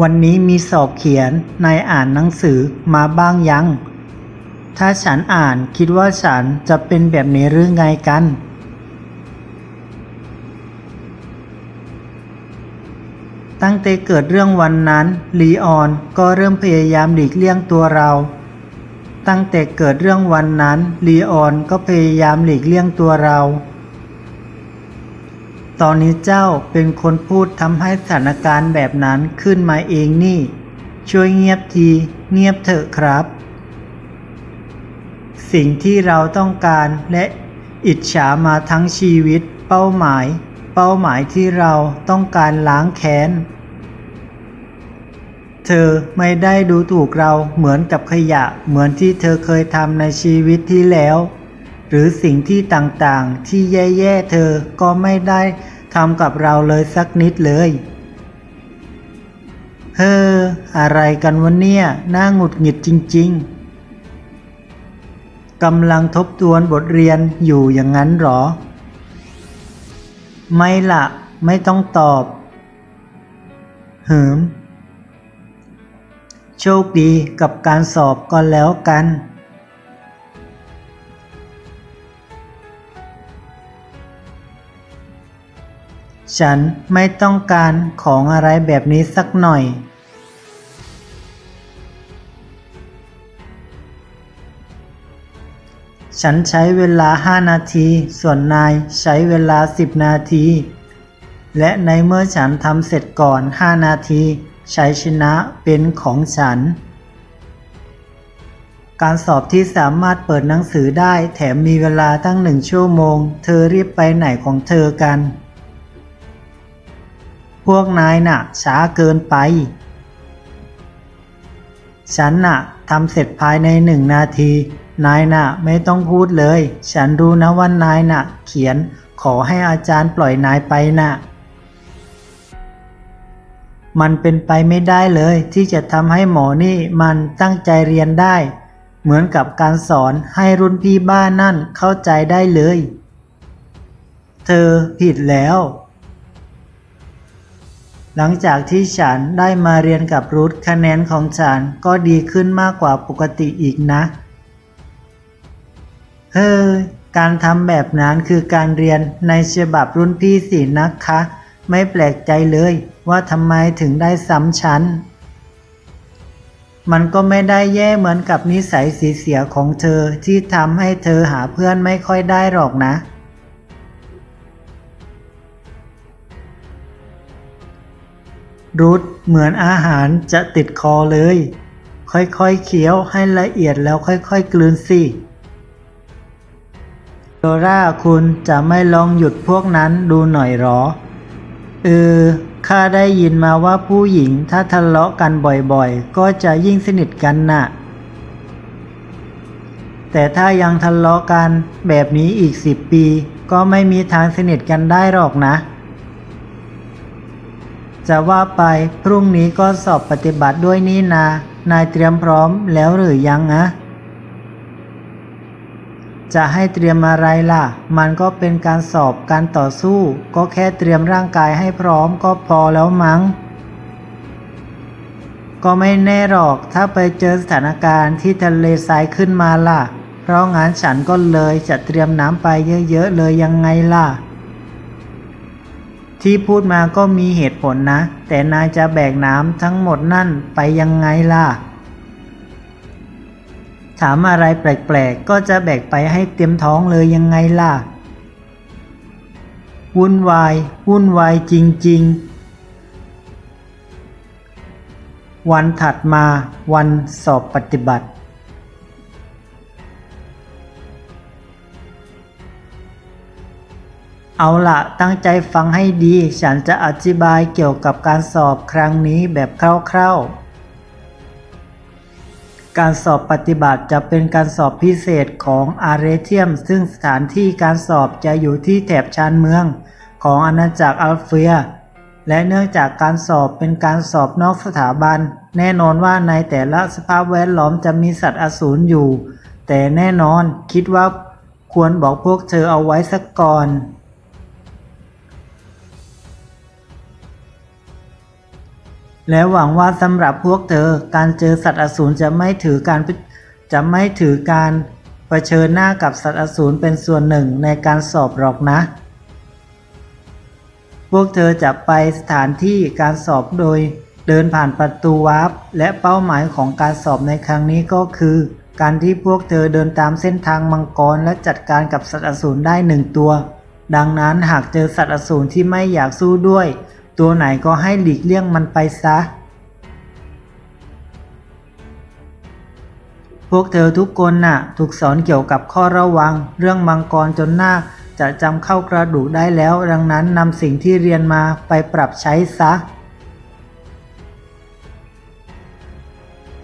วันนี้มีสอบเขียน นายอ่านหนังสือมาบ้างยัง ถ้าฉันอ่านคิดว่าฉันจะเป็นแบบนี้หรือไงกัน ตั้งแต่เกิดเรื่องวันนั้น ลีออนก็เริ่มพยายามหลีกเลี่ยงตัวเรา ตั้งแต่เกิดเรื่องวันนั้น ลีออนก็พยายามหลีกเลี่ยงตัวเรา ตอนนี้เจ้าเป็นคนพูดทำให้สถานการณ์แบบนั้นขึ้นมาเองนี่ ช่วยเงียบทีเงียบเถอะครับ สิ่งที่เราต้องการและอิจฉามาทั้งชีวิต เป้าหมาย เป้าหมายที่เราต้องการล้างแค้น เธอไม่ได้ดูถูกเราเหมือนกับขยะเหมือนที่เธอเคยทำในชีวิตที่แล้ว หรือสิ่งที่ต่างๆ ที่แย่ๆเธอก็ไม่ได้ทำกับเราเลยสักนิดเลย เฮ้อ อะไรกันวะเนี่ย น่าหงุดหงิดจริง ๆ กำลังทบทวนบทเรียนอยู่อย่างนั้นหรอ ไม่ละไม่ต้องตอบ เหืมโชคดีกับการสอบก็แล้วกัน ฉันไม่ต้องการของอะไรแบบนี้สักหน่อย ฉันใช้เวลา 5 นาที ส่วนนายใช้เวลา 10 นาที และในเมื่อฉันทำเสร็จก่อน 5 นาทีชัยชนะเป็นของฉัน การสอบที่สามารถเปิดหนังสือได้ แถมมีเวลาตั้งหนึ่งชั่วโมง เธอรีบไปไหนของเธอกัน วกนายน่ะ ช้าเกินไป ฉันน่ะทำเสร็จภายในหนึ่งนาที นายน่ะไม่ต้องพูดเลย ฉันรู้นะว่านายน่ะ เขียนขอให้อาจารย์ปล่อยนายไปน่ะ มันเป็นไปไม่ได้เลย ที่จะทำให้หมอนี่มันตั้งใจเรียนได้ เหมือนกับการสอนให้รุ่นพี่บ้านนั่นเข้าใจได้เลย เธอผิดแล้ว หลังจากที่ฉันได้มาเรียนกับรุธคะแนนของฉันก็ดีขึ้นมากกว่าปกติอีกนะ เฮ้ยการทำแบบนั้นคือการเรียนในฉบับรุ่นพี่สินะคะ ไม่แปลกใจเลยว่าทำไมถึงได้ซ้ำชั้น มันก็ไม่ได้แย่เหมือนกับนิสัยสีเสียของเธอที่ทำให้เธอหาเพื่อนไม่ค่อยได้หรอกนะ รุดเหมือนอาหารจะติดคอเลย ค่อยๆเคี้ยวให้ละเอียดแล้วค่อยๆกลืนสิโดราคุณจะไม่ลองหยุดพวกนั้นดูหน่อยหรอ เออ ข้าได้ยินมาว่าผู้หญิงถ้าทะเลาะกันบ่อยๆ ก็จะยิ่งสนิทกันน่ะ แต่ถ้ายังทะเลาะกันแบบนี้อีกสิบปี ก็ไม่มีทางสนิทกันได้หรอกนะ จะว่าไปพรุ่งนี้ก็สอบปฏิบัติด้วยนี่นา นายเตรียมพร้อมแล้วหรือยังอะจะให้เตรียมอะไรล่ะ มันก็เป็นการสอบการต่อสู้ ก็แค่เตรียมร่างกายให้พร้อมก็พอแล้วมั้ง ก็ไม่แน่หรอกถ้าไปเจอสถานการณ์ที่ทะเลทรายขึ้นมาล่ะ เพราะงั้นฉันก็เลยจะเตรียมน้ำไปเยอะๆเลยยังไงล่ะ ที่พูดมาก็มีเหตุผลนะ แต่นายจะแบกน้ำทั้งหมดนั่นไปยังไงล่ะ ถามอะไรแปลกๆ ก็จะแบกไปให้เต็มท้องเลยยังไงล่ะ วุ่นวาย วุ่นวายจริง ๆ วันถัดมาวันสอบปฏิบัติ เอาละตั้งใจฟังให้ดี ฉันจะอธิบายเกี่ยวกับการสอบครั้งนี้แบบคร่าวๆ การสอบปฏิบัติจะเป็นการสอบพิเศษของอาร์เรเทียม ซึ่งสถานที่การสอบจะอยู่ที่แถบชานเมืองของอาณาจักรอัลเฟีย และเนื่องจากการสอบเป็นการสอบนอกสถาบัน แน่นอนว่าในแต่ละสภาพแวดล้อมจะมีสัตว์อสูรอยู่ แต่แน่นอนคิดว่าควรบอกพวกเธอเอาไว้สักก่อน และหวังว่าสำหรับพวกเธอการเจอสัตว์อสูรจะไม่ถือการจะไม่ถือการเผชิญหน้ากับสัตว์อสูรเป็นส่วนหนึ่งในการสอบหรอกนะ พวกเธอจะไปสถานที่การสอบโดยเดินผ่านประตูวาร์ปและเป้าหมายของการสอบในครั้งนี้ก็คือ การที่พวกเธอเดินตามเส้นทางมังกรและจัดการกับสัตว์อสูรได้หนึ่งตัว ดังนั้นหากเจอสัตว์อสูรที่ไม่อยากสู้ด้วย ตัวไหนก็ให้หลีกเลี่ยงมันไปซะ พวกเธอทุกคนน่ะ ถูกสอนเกี่ยวกับข้อระวัง เรื่องมังกรจนหน้า จะจำเข้ากระดูกได้แล้ว ดังนั้นนำสิ่งที่เรียนมาไปปรับใช้ซะ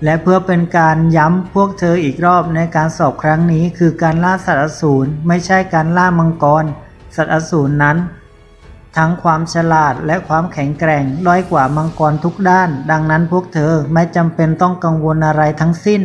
และเพื่อเป็นการย้ำพวกเธออีกรอบในการสอบครั้งนี้คือการล่าสัตว์อสูรไม่ใช่การล่ามังกร สัตว์อสูรนั้น ทั้งความฉลาดและความแข็งแกร่งด้อยกว่ามังกรทุกด้าน ดังนั้นพวกเธอไม่จำเป็นต้องกังวลอะไรทั้งสิ้น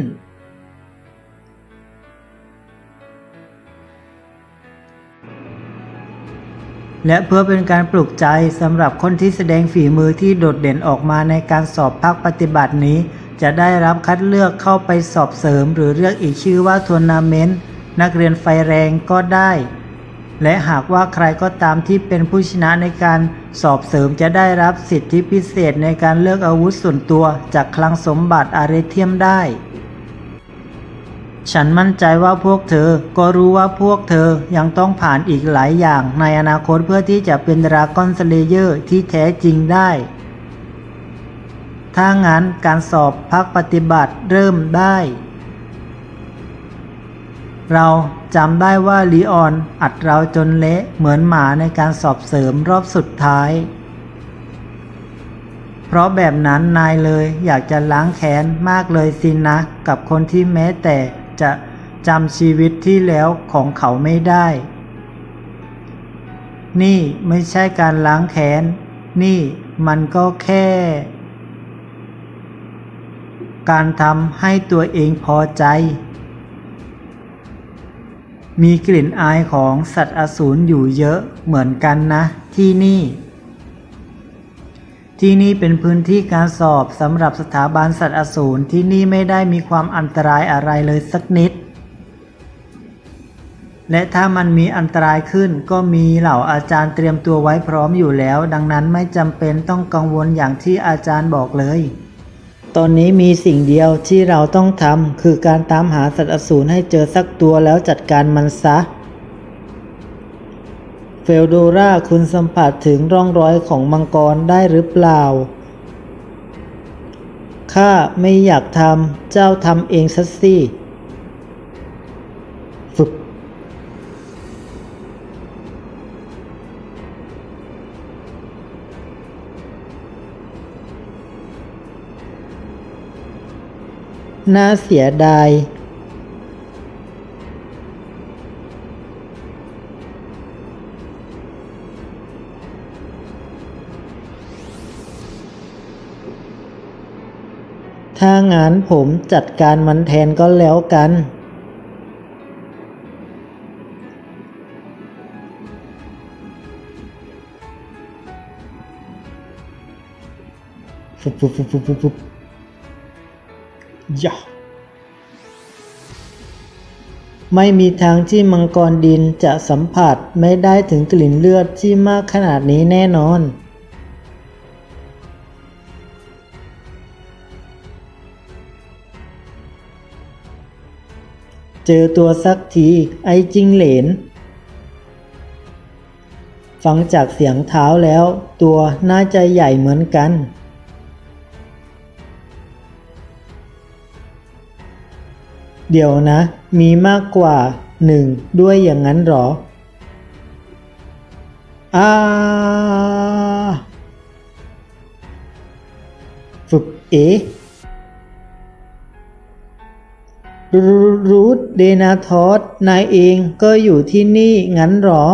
และเพื่อเป็นการปลุกใจสำหรับคนที่แสดงฝีมือที่โดดเด่นออกมาในการสอบภาคปฏิบัตินี้ จะได้รับคัดเลือกเข้าไปสอบเสริม หรือเรียกอีกชื่อว่าทัวร์นาเมนต์นักเรียนไฟแรงก็ได้ และหากว่าใครก็ตามที่เป็นผู้ชนะในการสอบเสริมจะได้รับสิทธิพิเศษในการเลือกอาวุธส่วนตัวจากคลังสมบัติอาเรเทียมได้ ฉันมั่นใจว่าพวกเธอก็รู้ว่าพวกเธอยังต้องผ่านอีกหลายอย่างในอนาคตเพื่อที่จะเป็นดราก้อนสเลเยอร์ที่แท้จริงได้ ถ้างั้นการสอบพักปฏิบัติเริ่มได้ เราจำได้ว่าลีออนอัดเราจนเละเหมือนหมาในการสอบเสริมรอบสุดท้าย เพราะแบบนั้นนายเลยอยากจะล้างแค้นมากเลยสินะ กับคนที่แม้แต่จะจำชีวิตที่แล้วของเขาไม่ได้ นี่ไม่ใช่การล้างแค้น นี่มันก็แค่ การทำให้ตัวเองพอใจ มีกลิ่นอายของสัตว์อสูรอยู่เยอะเหมือนกันนะที่นี่ ที่นี่เป็นพื้นที่การสอบสำหรับสถาบันสัตว์อสูรที่นี่ไม่ได้มีความอันตรายอะไรเลยสักนิด และถ้ามันมีอันตรายขึ้นก็มีเหล่าอาจารย์เตรียมตัวไว้พร้อมอยู่แล้ว ดังนั้นไม่จำเป็นต้องกังวลอย่างที่อาจารย์บอกเลย ตอนนี้มีสิ่งเดียวที่เราต้องทำคือการตามหาสัตว์อสูรให้เจอสักตัวแล้วจัดการมันซะ เฟลโดราคุณสัมผัสถึงร่องรอยของมังกรได้หรือเปล่า ข้าไม่อยากทำเจ้าทำเองสัสิ น่าเสียดาย ถ้างั้นผมจัดการมันแทนก็แล้วกันฟุบฟุบฟุบฟุบฟุบฟุบ ยะไม่มีทางที่มังกรดินจะสัมผัสไม่ได้ถึงกลิ่นเลือดที่มากขนาดนี้แน่นอน เจอตัวสักทีไอจิงเหลน ฟังจากเสียงเท้าแล้ว ตัวน่าจะใหญ่เหมือนกัน เดี๋ยวนะ มีมากกว่าหนึ่งด้วยอย่างนั้นหรออาฝึกเอรูรูทเดนาทอสนายเองก็อยู่ที่นี่งั้นหรอ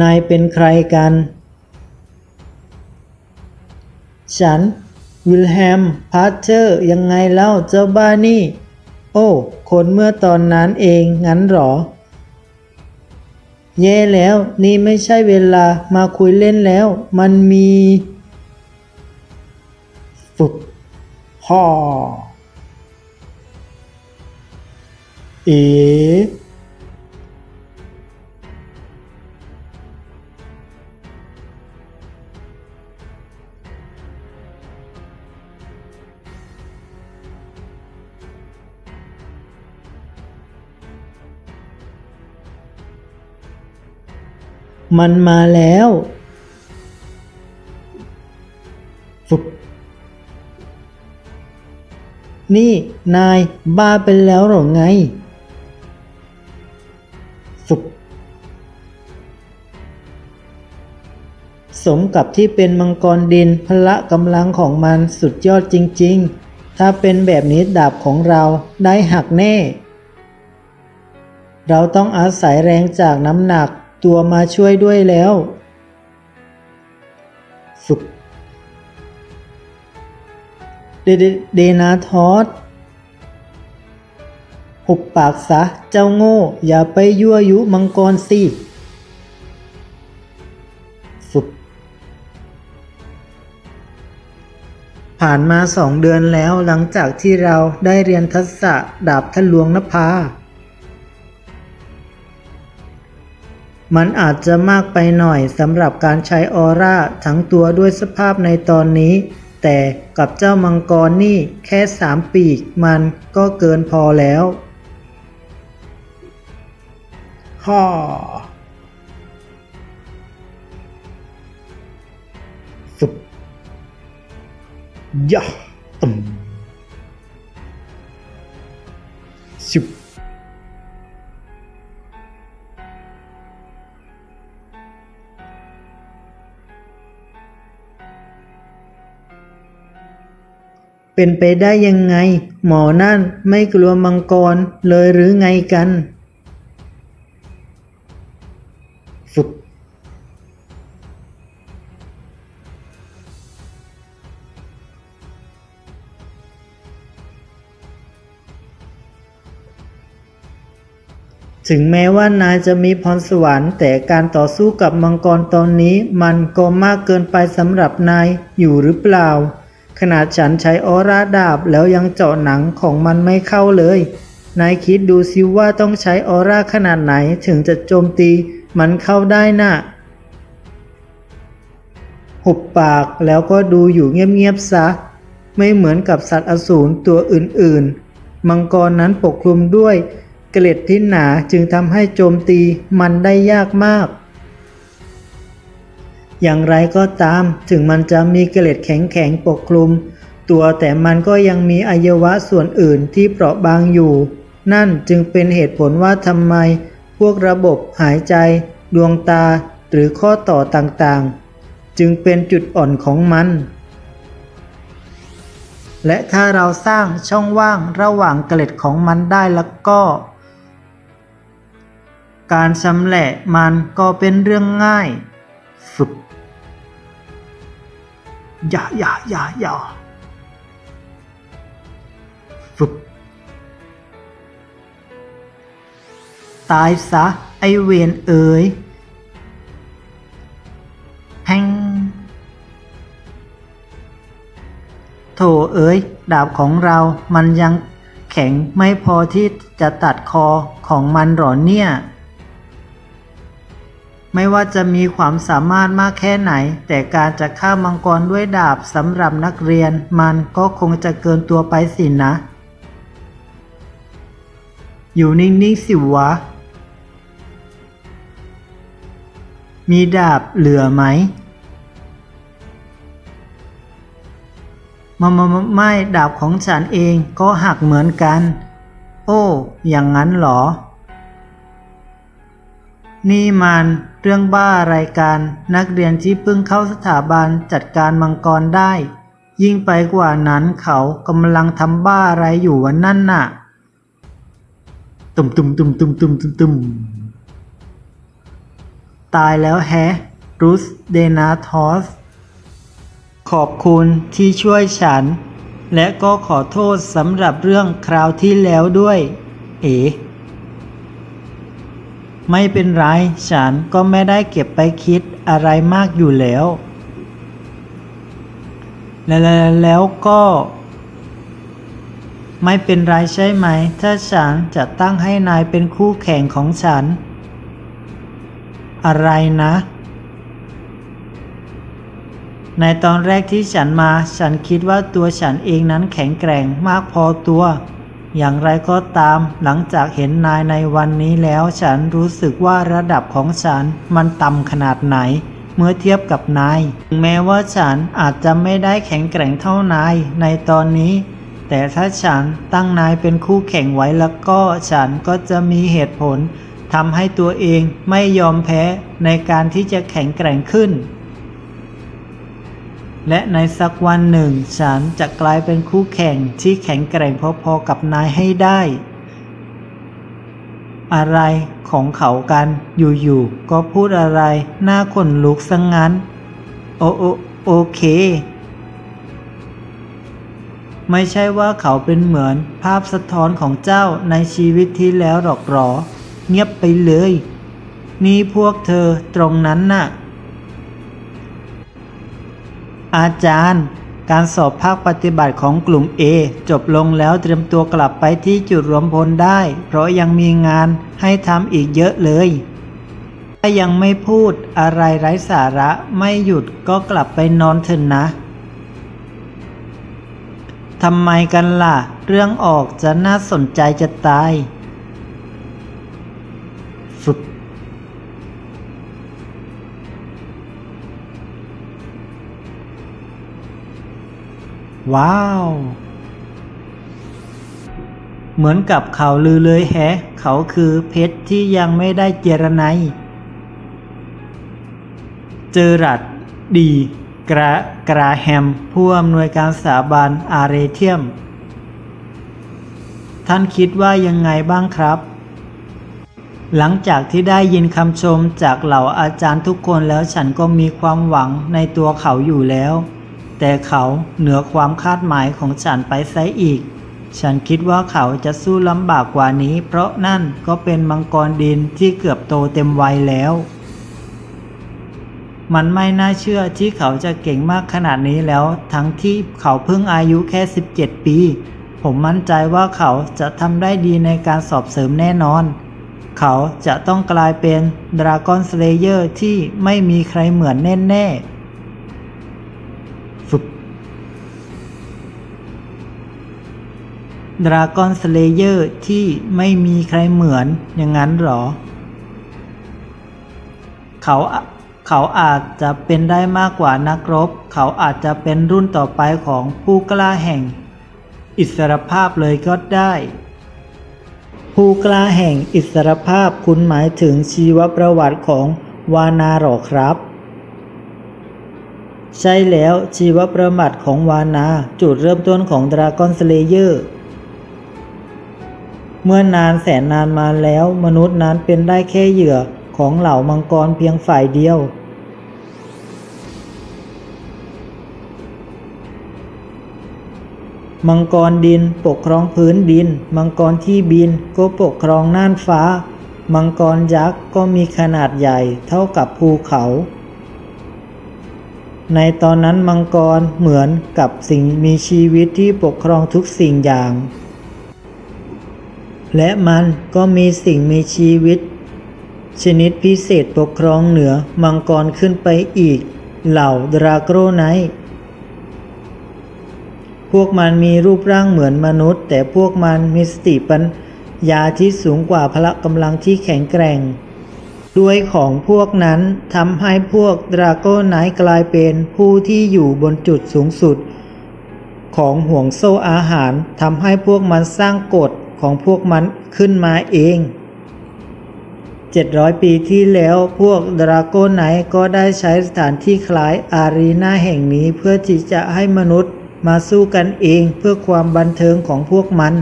นายเป็นใครกัน ฉัน วิลแฮมพาร์เชอร์ยังไงเล่าเจ้าบ้านี่ โอ้ คนเมื่อตอนนั้นเองงั้นหรอแย่แล้วนี่ไม่ใช่เวลามาคุยเล่นแล้ว มันมีฝึกฮ่อเอ๋ มันมาแล้วฝึกนี่นายบ้าไปแล้วหรอไงฝึกสมกับที่เป็นมังกรดินพละกำลังของมันสุดยอดจริง ๆ ถ้าเป็นแบบนี้ดาบของเราได้หักแน่ เราต้องอาศัยแรงจากน้ำหนัก ตัวมาช่วยด้วยแล้วฝึกเดเดเดนาทอสหุบปากซะเจ้าโง่ อย่าไปยั่วยุมังกรสิฝึกผ่านมาสองเดือนแล้วหลังจากที่เราได้เรียนทักษะดาบทะลวงนภา มันอาจจะมากไปหน่อยสำหรับการใช้ออร่าทั้งตัวด้วยสภาพในตอนนี้ แต่กับเจ้ามังกรนี่แค่สามปีกมันก็เกินพอแล้วฮ่อฝึกยะ เป็นไปได้ยังไง หมอนั่นไม่กลัวมังกรเลยหรือไงกันฝึกถึงแม้ว่านายจะมีพรสวรรค์ แต่การต่อสู้กับมังกรตอนนี้มันก็มากเกินไปสำหรับนายอยู่หรือเปล่า ขนาดฉันใช้ออร่าดาบแล้วยังเจาะหนังของมันไม่เข้าเลย นายคิดดูสิว่าต้องใช้ออร่าขนาดไหนถึงจะโจมตีมันเข้าได้น่ะ หุบปากแล้วก็ดูอยู่เงียบๆซะ ไม่เหมือนกับสัตว์อสูรตัวอื่นๆ มังกรนั้นปกคลุมด้วยเกล็ดที่หนาจึงทำให้โจมตีมันได้ยากมาก อย่างไรก็ตาม ถึงมันจะมีเกล็ดแข็งๆปกคลุม ตัวแต่มันก็ยังมีอวัยวะส่วนอื่นที่เปราะบางอยู่ นั่นจึงเป็นเหตุผลว่าทำไม พวกระบบหายใจ ดวงตา หรือข้อต่อต่างๆ จึงเป็นจุดอ่อนของมัน และถ้าเราสร้างช่องว่างระหว่างเกล็ดของมันได้แล้วก็ การชำแหละมันก็เป็นเรื่องง่าย ฝึกอย่าอยาอยาอยาฝึกตายซะ ไอเวนเอ๋ยแฮงโถเอ๋ยดาบของเรามันยังแข็งไม่พอที่จะตัดคอของมันหรอเนี่ย ไม่ว่าจะมีความสามารถมากแค่ไหน แต่การจะฆ่ามังกรด้วยดาบสำหรับนักเรียน มันก็คงจะเกินตัวไปสินะ อยู่นิ่งๆสิวะ มีดาบเหลือไหมมามามไม่ดาบของฉันเองก็หักเหมือนกัน โอ้ อย่างนั้นเหรอ นี่มัน เรื่องบ้าอะไรกันนักเรียนที่เพิ่งเข้าสถาบันจัดการมังกรได้ ยิ่งไปกว่านั้นเขากำลังทำบ้าอะไรอยู่วันนั่นน่ะ ตุ่มตุ่มตุ่มตุ่มตุ่มตุ่มตุ่มตายแล้วแฮรูสเดนาทอส ขอบคุณที่ช่วยฉัน และก็ขอโทษสำหรับเรื่องคราวที่แล้วด้วย เอ๋ ไม่เป็นไร ฉันก็ไม่ได้เก็บไปคิดอะไรมากอยู่แล้วและแล้วแล้วก็ ไม่เป็นไรใช่ไหม ถ้าฉันจะตั้งให้นายเป็นคู่แข่งของฉัน อะไรนะ ในตอนแรกที่ฉันมา ฉันคิดว่าตัวฉันเองนั้นแข็งแกร่งมากพอตัว อย่างไรก็ตามหลังจากเห็นนายในวันนี้แล้วฉันรู้สึกว่าระดับของฉันมันต่ำขนาดไหน เมื่อเทียบกับนาย ถึงแม้ว่าฉันอาจจะไม่ได้แข็งแกร่งเท่านายในตอนนี้ แต่ถ้าฉันตั้งนายเป็นคู่แข่งไว้แล้วก็ฉันก็จะมีเหตุผลทำให้ตัวเองไม่ยอมแพ้ในการที่จะแข็งแกร่งขึ้น และในสักวันหนึ่ง ฉันจะกลายเป็นคู่แข่งที่แข็งแกร่งพอๆกับนายให้ได้ อะไรของเขากันอยู่ๆก็พูดอะไรหน้าขนลุกสังงั้น โอโอโอเค ไม่ใช่ว่าเขาเป็นเหมือนภาพสะท้อนของเจ้าในชีวิตที่แล้วหรอกหรอ เงียบไปเลย นี่พวกเธอตรงนั้นน่ะ อาจารย์ การสอบภาคปฏิบัติของกลุ่ม A จบลงแล้วเตรียมตัวกลับไปที่จุดรวมพลได้ เพราะยังมีงานให้ทำอีกเยอะเลย ถ้ายังไม่พูดอะไรไร้สาระไม่หยุดก็กลับไปนอนเถอะนะทำไมกันล่ะ เรื่องออกจะน่าสนใจจะตายฟึบ ว้าว เหมือนกับเขาลือเลยแฮะ เขาคือเพชรที่ยังไม่ได้เจรไนยเจอรัดดีกระกราแฮมผู้อำนวยการสถาบันอาเรเทียม ท่านคิดว่ายังไงบ้างครับ หลังจากที่ได้ยินคำชมจากเหล่าอาจารย์ทุกคนแล้วฉันก็มีความหวังในตัวเขาอยู่แล้ว แต่เขาเหนือความคาดหมายของฉันไปไซะอีก ฉันคิดว่าเขาจะสู้ลำบากกว่านี้ เพราะนั่นก็เป็นมังกรดินที่เกือบโตเต็มวัยแล้ว มันไม่น่าเชื่อที่เขาจะเก่งมากขนาดนี้แล้ว ทั้งที่เขาเพิ่งอายุแค่ 17 ปี ผมมั่นใจว่าเขาจะทำได้ดีในการสอบเสริมแน่นอน เขาจะต้องกลายเป็นดราก้อนสเลเยอร์ที่ไม่มีใครเหมือนแน่ๆ ดราก้อนสเลเยอร์ที่ไม่มีใครเหมือนอย่างนั้นหรอ เขาเขาอาจจะเป็นได้มากกว่านักรบ เขาอาจจะเป็นรุ่นต่อไปของผู้กล้าแห่ง อิสรภาพเลยก็ได้ ผู้กล้าแห่งอิสรภาพคุณหมายถึงชีวประวัติของวานาหรอครับ ใช่แล้วชีวประวัติของวานา จุดเริ่มต้นของดราก้อนสเลเยอร์ เมื่อนานแสนนานมาแล้ว มนุษย์นั้นเป็นได้แค่เหยื่อของเหล่ามังกรเพียงฝ่ายเดียว มังกรดินปกครองพื้นดิน มังกรที่บินก็ปกครองน่านฟ้า มังกรยักษ์ก็มีขนาดใหญ่เท่ากับภูเขา ในตอนนั้นมังกรเหมือนกับสิ่งมีชีวิตที่ปกครองทุกสิ่งอย่าง และมันก็มีสิ่งมีชีวิต ชนิดพิเศษปกครองเหนือมังกรขึ้นไปอีก เหล่าดราโกรไนท์พวกมันมีรูปร่างเหมือนมนุษย์ แต่พวกมันมีสติปัญญาที่สูงกว่าพละกำลังที่แข็งแกร่ง ด้วยของพวกนั้นทำให้พวกดราโกไนท์กลายเป็นผู้ที่อยู่บนจุดสูงสุด ของห่วงโซ่อาหารทำให้พวกมันสร้างกฎ ของพวกมันขึ้นมาเอง 700 ปีที่แล้วพวกดราโกไนก็ได้ใช้สถานที่คล้ายอารีนาแห่งนี้เพื่อที่จะให้มนุษย์มาสู้กันเองเพื่อความบันเทิงของพวกมัน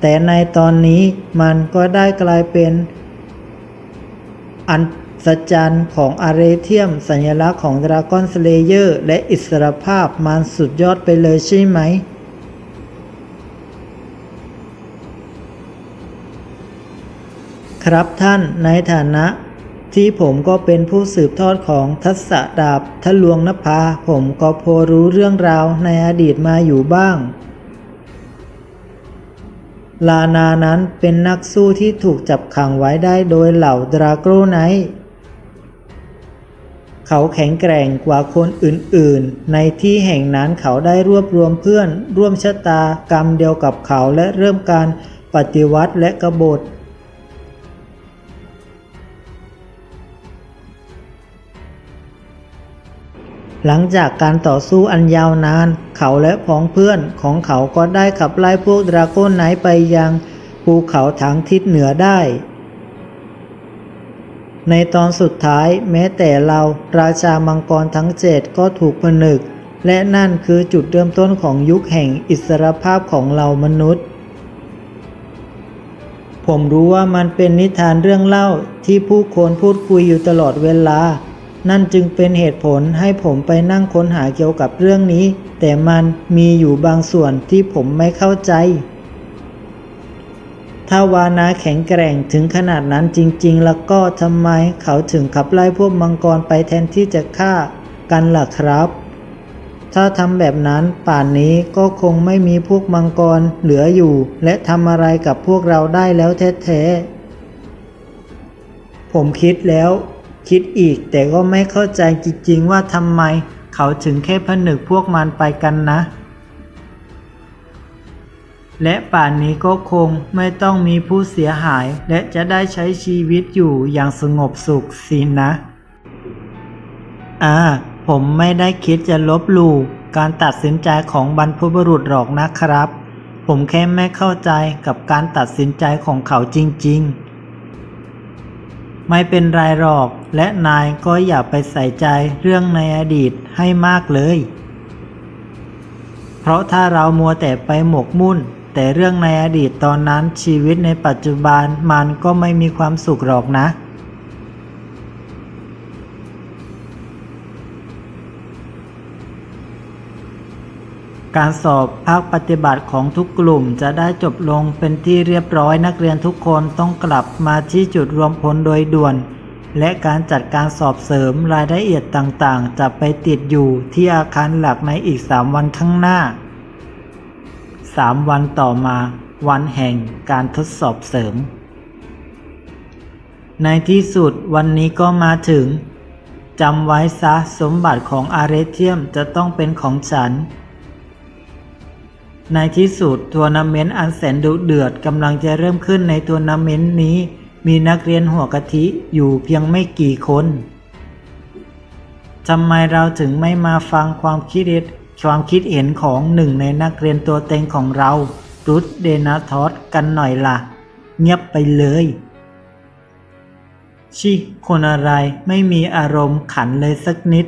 แต่ในตอนนี้มันก็ได้กลายเป็นอันสจันของอาเรเทียม สัญลักษณ์ของดราก้อนสเลเยอร์ และอิสรภาพมันสุดยอดไปเลยใช่ไหม ครับท่านในฐานะที่ผมก็เป็นผู้สืบทอดของทัศดาบทะลวงนภา ผมก็พอรู้เรื่องราวในอดีตมาอยู่บ้าง ลานานั้นเป็นนักสู้ที่ถูกจับขังไว้ได้โดยเหล่าดราโกรไนท์เขาแข็งแกร่งกว่าคนอื่นๆ ในที่แห่งนั้นเขาได้รวบรวมเพื่อน ร่วมชะตากรรมเดียวกับเขาและเริ่มการปฏิวัติและกบฏ หลังจากการต่อสู้อันยาวนาน เขาและพ้องเพื่อนของเขาก็ได้ขับไล่พวกดราโก้นไนท์ไปยังภูเขาทางทิศเหนือได้ ในตอนสุดท้ายแม้แต่เราราชามังกรทั้งเจ็ดก็ถูกผนึก และนั่นคือจุดเริ่มต้นของยุคแห่งอิสรภาพของเรามนุษย์ ผมรู้ว่ามันเป็นนิทานเรื่องเล่าที่ผู้คนพูดคุยอยู่ตลอดเวลา นั่นจึงเป็นเหตุผลให้ผมไปนั่งค้นหาเกี่ยวกับเรื่องนี้ แต่มันมีอยู่บางส่วนที่ผมไม่เข้าใจ ถ้าวานาแข็งแกร่งถึงขนาดนั้นจริง ๆ แล้วก็ทำไมเขาถึงขับไล่พวกมังกรไปแทนที่จะฆ่ากันล่ะครับ ถ้าทำแบบนั้นป่านนี้ก็คงไม่มีพวกมังกรเหลืออยู่ และทำอะไรกับพวกเราได้แล้วแท้ๆผมคิดแล้ว คิดอีกแต่ก็ไม่เข้าใจจริงๆว่าทำไมเขาถึงแค่ผนึกพวกมันไปกันนะ และป่านนี้ก็คงไม่ต้องมีผู้เสียหาย และจะได้ใช้ชีวิตอยู่อย่างสงบสุขสินะ อ่า ผมไม่ได้คิดจะลบหลู่การตัดสินใจของบรรพบุรุษหรอกนะครับ ผมแค่ไม่เข้าใจกับการตัดสินใจของเขาจริงๆ ไม่เป็นไรหรอก และนายก็อย่าไปใส่ใจเรื่องในอดีตให้มากเลย เพราะถ้าเรามัวแต่ไปหมกมุ่น แต่เรื่องในอดีตตอนนั้นชีวิตในปัจจุบันมันก็ไม่มีความสุขหรอกนะการสอบภาคปฏิบัติของทุกกลุ่มจะได้จบลงเป็นที่เรียบร้อยนักเรียนทุกคนต้องกลับมาที่จุดรวมพลโดยด่วน และการจัดการสอบเสริมรายละเอียดต่างๆ จะไปติดอยู่ที่อาคารหลักในอีก 3 วันข้างหน้า 3 วันต่อมา วันแห่งการทดสอบเสริม ในที่สุดวันนี้ก็มาถึงจำไว้ซะสมบัติของอาร์เรเทียมจะต้องเป็นของฉัน ในที่สุดทัวร์นาเมนต์อันแสนดุเดือดกำลังจะเริ่มขึ้นในทัวร์นาเมนต์นี้ มีนักเรียนหัวกะทิอยู่เพียงไม่กี่คนทำไมเราถึงไม่มาฟังความคิดเห็นความคิดเห็นของหนึ่งในนักเรียนตัวเต็งของเรารุธเดนาทอสกันหน่อยล่ะ เงียบไปเลย ชิ คนอะไรไม่มีอารมณ์ขันเลยสักนิด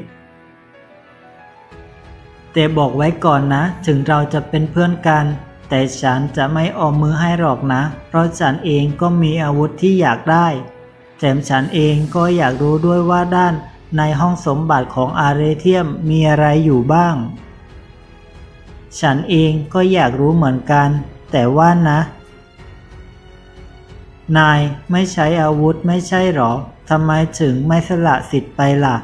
แต่บอกไว้ก่อนนะ ถึงเราจะเป็นเพื่อนกัน แต่ฉันจะไม่ออมมือให้หรอกนะ เพราะฉันเองก็มีอาวุธที่อยากได้ แถมฉันเองก็อยากรู้ด้วยว่าด้านในห้องสมบัติของอารเรเทียมมีอะไรอยู่บ้าง ฉันเองก็อยากรู้เหมือนกัน แต่ว่านะ นายไม่ใช้อาวุธไม่ใช่หรอทำไมถึงไม่สละสิทธิ์ไปล่ะ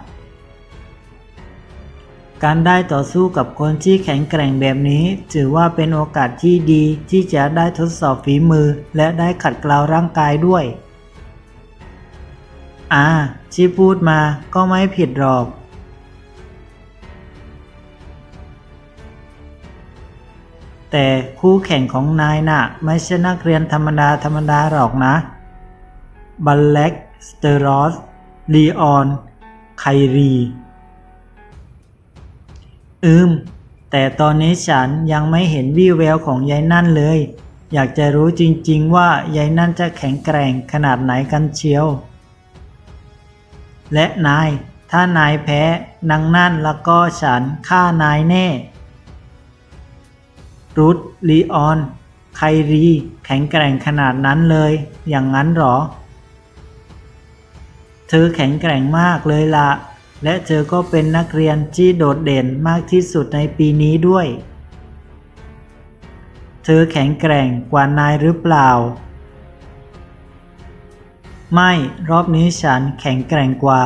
การได้ต่อสู้กับคนที่แข็งแกร่งแบบนี้ ถือว่าเป็นโอกาสที่ดีที่จะได้ทดสอบฝีมือ และได้ขัดเกลาร่างกายด้วย อ่า ที่พูดมาก็ไม่ผิดหรอกแต่คู่แข่งของนายน่ะ ไม่ใช่นักเรียนธรรมดาธรรมดาหรอกนะ บัลเล็ก สเตอรอสลีออน ไครี อืม แต่ตอนนี้ฉันยังไม่เห็นวี่แววของยายนั่นเลย อยากจะรู้จริงๆว่ายายนั่นจะแข็งแกร่งขนาดไหนกันเชียว และนาย ถ้านายแพ้นางนั่นแล้วก็ฉันฆ่านายแน่ รุธลีออน ไครีแข็งแกร่งขนาดนั้นเลย อย่างนั้นหรอ เธอแข็งแกร่งมากเลยล่ะ และเธอก็เป็นนักเรียนที่โดดเด่นมากที่สุดในปีนี้ด้วย เธอแข็งแกร่งกว่านายหรือเปล่า ไม่รอบนี้ฉันแข็งแกร่งกว่า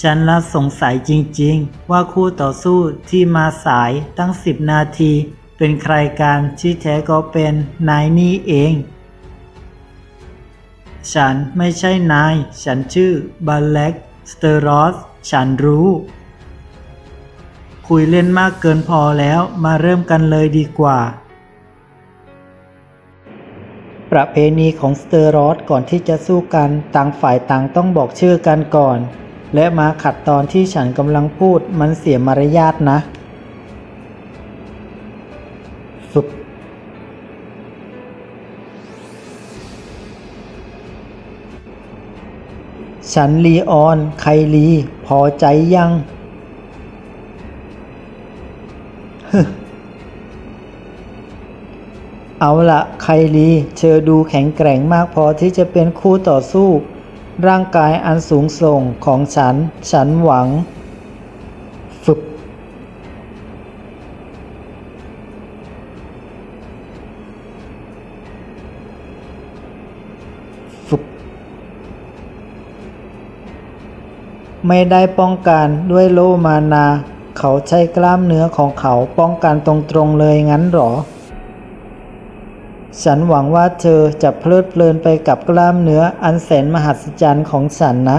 ฉันละสงสัยจริงๆ ว่าคู่ต่อสู้ที่มาสายตั้งสิบนาที เป็นใครกันที่แท้ก็เป็นนายนี่เอง ฉันไม่ใช่นาย ฉันชื่อบาเล็กสเตอรอส ฉันรู้ คุยเล่นมากเกินพอแล้วมาเริ่มกันเลยดีกว่า ประเพณีของสเตอรอสก่อนที่จะสู้กันต่างฝ่ายต่างต้องบอกชื่อกันก่อน และมาขัดตอนที่ฉันกำลังพูดมันเสียมารยาทนะ ฉันลีออน ไคลีพอใจยังเอาละไคลีเธอดูแข็งแกร่งมากพอที่จะเป็นคู่ต่อสู้ ร่างกายอันสูงส่งของฉัน ฉันหวัง ไม่ได้ป้องกันด้วยโลมานา เขาใช้กล้ามเนื้อของเขาป้องกันตรงๆเลยงั้นหรอ ฉันหวังว่าเธอจะเพลิดเพลินไปกับกล้ามเนื้ออันแสนมหัศจรรย์ของฉันนะ